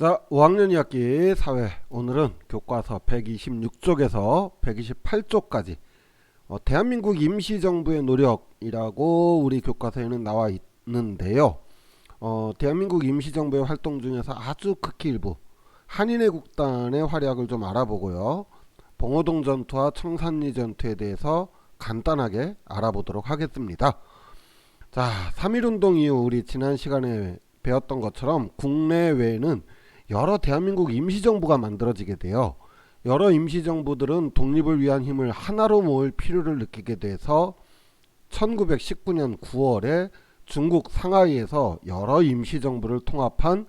자, 5학년 2학기 사회 오늘은 교과서 126쪽에서 128쪽까지 어, 대한민국 임시정부의 노력이라고 우리 교과서에는 나와 있는데요. 어, 대한민국 임시정부의 활동 중에서 아주 극히 일부 한인의 국단의 활약을 좀 알아보고요. 봉오동 전투와 청산리 전투에 대해서 간단하게 알아보도록 하겠습니다. 자, 3.1운동 이후 우리 지난 시간에 배웠던 것처럼 국내외에는 여러 대한민국 임시정부가 만들어지게 돼요. 여러 임시정부들은 독립을 위한 힘을 하나로 모을 필요를 느끼게 돼서 1919년 9월에 중국 상하이에서 여러 임시정부를 통합한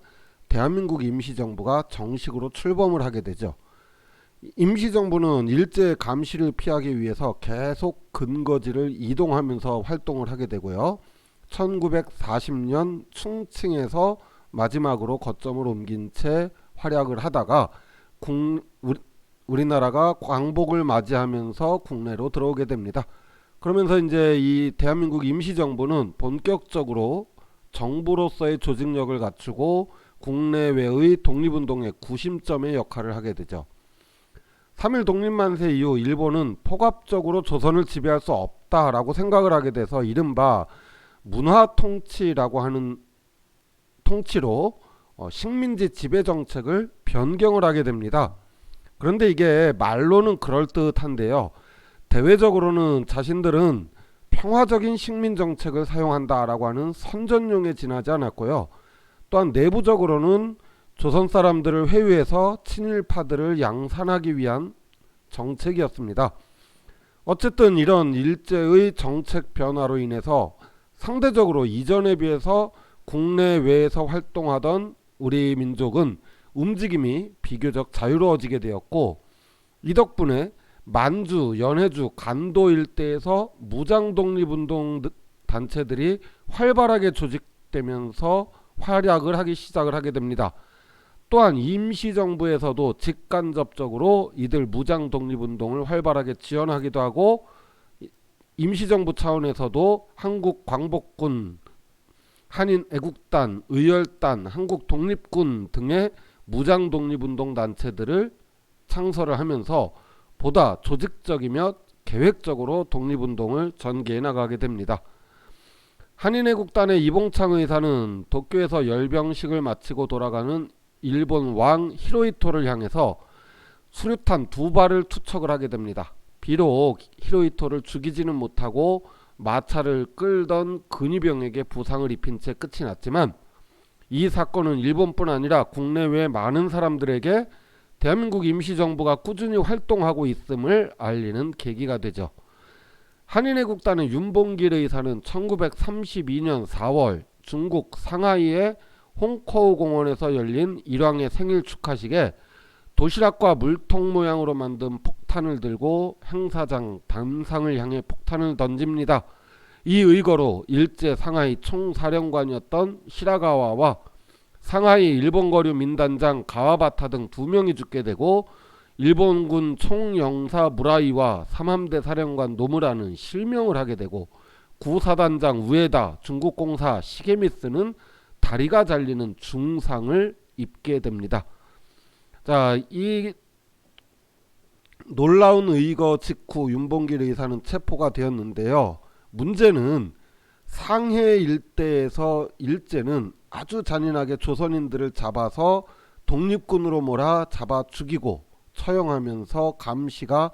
대한민국 임시정부가 정식으로 출범을 하게 되죠. 임시정부는 일제 감시를 피하기 위해서 계속 근거지를 이동하면서 활동을 하게 되고요. 1940년 충칭에서 마지막으로 거점을 옮긴 채 활약을 하다가 국, 우리, 우리나라가 광복을 맞이하면서 국내로 들어오게 됩니다. 그러면서 이제 이 대한민국 임시정부는 본격적으로 정부로서의 조직력을 갖추고 국내외의 독립운동의 구심점의 역할을 하게 되죠. 3일 독립만세 이후 일본은 포괄적으로 조선을 지배할 수 없다라고 생각을 하게 돼서 이른바 문화 통치라고 하는 통치로 어, 식민지 지배 정책을 변경을 하게 됩니다. 그런데 이게 말로는 그럴듯한데요. 대외적으로는 자신들은 평화적인 식민 정책을 사용한다라고 하는 선전용에 지나지 않았고요. 또한 내부적으로는 조선 사람들을 회유해서 친일파들을 양산하기 위한 정책이었습니다. 어쨌든 이런 일제의 정책 변화로 인해서 상대적으로 이전에 비해서 국내외에서 활동하던 우리 민족은 움직임이 비교적 자유로워지게 되었고 이 덕분에 만주, 연해주, 간도 일대에서 무장 독립운동 단체들이 활발하게 조직되면서 활약을 하기 시작을 하게 됩니다. 또한 임시정부에서도 직간접적으로 이들 무장 독립운동을 활발하게 지원하기도 하고 임시정부 차원에서도 한국 광복군, 한인 애국단, 의열단, 한국 독립군 등의 무장 독립운동 단체들을 창설을 하면서 보다 조직적이며 계획적으로 독립운동을 전개해 나가게 됩니다. 한인애국단의 이봉창 의사는 도쿄에서 열병식을 마치고 돌아가는 일본 왕 히로히토를 향해서 수류탄 두 발을 투척을 하게 됩니다. 비록 히로히토를 죽이지는 못하고 마차를 끌던 근위병에게 부상을 입힌 채 끝이 났지만 이 사건은 일본뿐 아니라 국내외 많은 사람들에게 대한민국 임시정부가 꾸준히 활동하고 있음을 알리는 계기가 되죠. 한인애국단의 윤봉길 의사는 1932년 4월 중국 상하이의 홍커우 공원에서 열린 일왕의 생일 축하식에 도시락과 물통 모양으로 만든 폭 탄을 들고 행사장 담상을 향해 폭탄을 던집니다. 이 의거로 일제 상하이 총사령관이었던 시라가와와 상하이 일본거류 민단장 가와바타 등 두 명이 죽게 되고 일본군 총영사 무라이와 삼함대 사령관 노무라는 실명을 하게 되고 구사단장 우에다 중국공사 시게미스는 다리가 잘리는 중상을 입게 됩니다. 자, 이 놀라운 의거 직후 윤봉길 의사는 체포가 되었는데요. 문제는 상해 일대에서 일제는 아주 잔인하게 조선인들을 잡아서 독립군으로 몰아 잡아 죽이고 처형하면서 감시가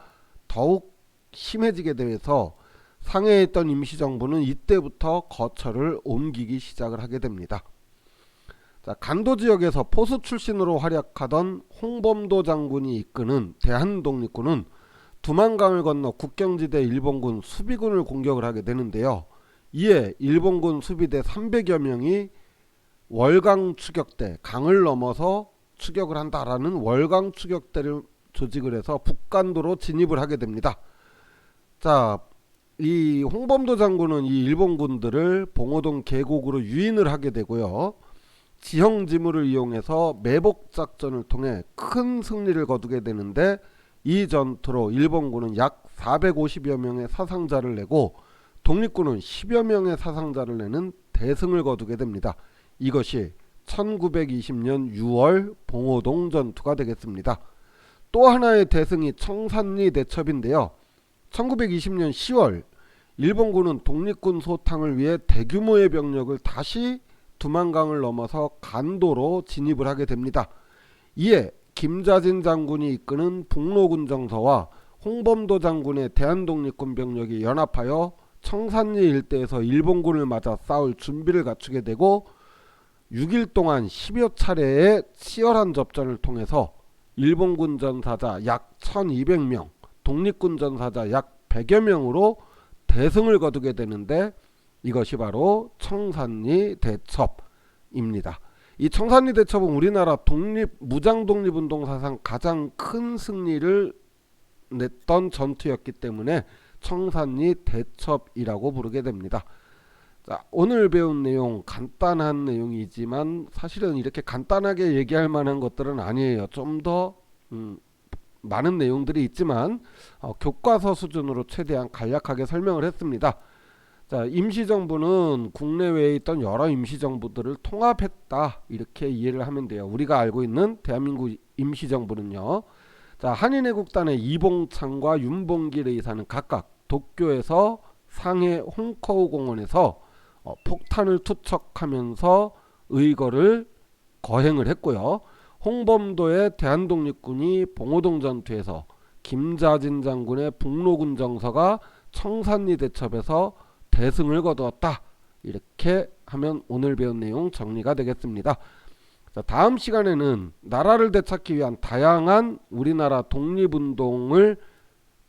더욱 심해지게 되면서 상해에 있던 임시정부는 이때부터 거처를 옮기기 시작을 하게 됩니다. 자, 간도 지역에서 포수 출신으로 활약하던 홍범도 장군이 이끄는 대한독립군은 두만강을 건너 국경지대 일본군 수비군을 공격을 하게 되는데요. 이에 일본군 수비대 300여 명이 월강 추격대 강을 넘어서 추격을 한다라는 월강 추격대를 조직을 해서 북간도로 진입을 하게 됩니다. 자, 이 홍범도 장군은 이 일본군들을 봉오동 계곡으로 유인을 하게 되고요. 지형 지물을 이용해서 매복 작전을 통해 큰 승리를 거두게 되는데 이 전투로 일본군은 약 450여 명의 사상자를 내고 독립군은 10여 명의 사상자를 내는 대승을 거두게 됩니다. 이것이 1920년 6월 봉오동 전투가 되겠습니다. 또 하나의 대승이 청산리 대첩인데요. 1920년 10월 일본군은 독립군 소탕을 위해 대규모의 병력을 다시 두만강을 넘어서 간도로 진입을 하게 됩니다. 이에 김자진 장군이 이끄는 북로군 정서와 홍범도 장군의 대한독립군 병력이 연합하여 청산리 일대에서 일본군을 맞아 싸울 준비를 갖추게 되고 6일 동안 10여 차례의 치열한 접전을 통해서 일본군 전사자 약 1200명, 독립군 전사자 약 100여 명으로 대승을 거두게 되는데 이것이 바로 청산리 대첩입니다. 이 청산리 대첩은 우리나라 독립 무장 독립 운동 사상 가장 큰 승리를 냈던 전투였기 때문에 청산리 대첩이라고 부르게 됩니다. 자, 오늘 배운 내용 간단한 내용이지만 사실은 이렇게 간단하게 얘기할 만한 것들은 아니에요. 좀더 음, 많은 내용들이 있지만 어, 교과서 수준으로 최대한 간략하게 설명을 했습니다. 자, 임시정부는 국내외에 있던 여러 임시정부들을 통합했다 이렇게 이해를 하면 돼요. 우리가 알고 있는 대한민국 임시정부는요. 자, 한인애국단의 이봉창과 윤봉길 의사는 각각 도쿄에서 상해 홍커우 공원에서 어, 폭탄을 투척하면서 의거를 거행을 했고요. 홍범도의 대한독립군이 봉오동 전투에서 김자진 장군의 북로군 정서가 청산리 대첩에서 대승을 거두었다. 이렇게 하면 오늘 배운 내용 정리가 되겠습니다. 자, 다음 시간에는 나라를 되찾기 위한 다양한 우리나라 독립운동을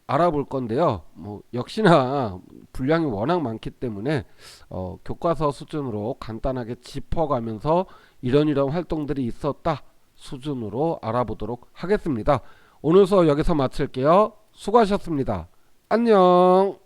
알아볼 건데요. 뭐 역시나 분량이 워낙 많기 때문에 어, 교과서 수준으로 간단하게 짚어가면서 이런 이런 활동들이 있었다 수준으로 알아보도록 하겠습니다. 오늘 수업 여기서 마칠게요. 수고하셨습니다. 안녕.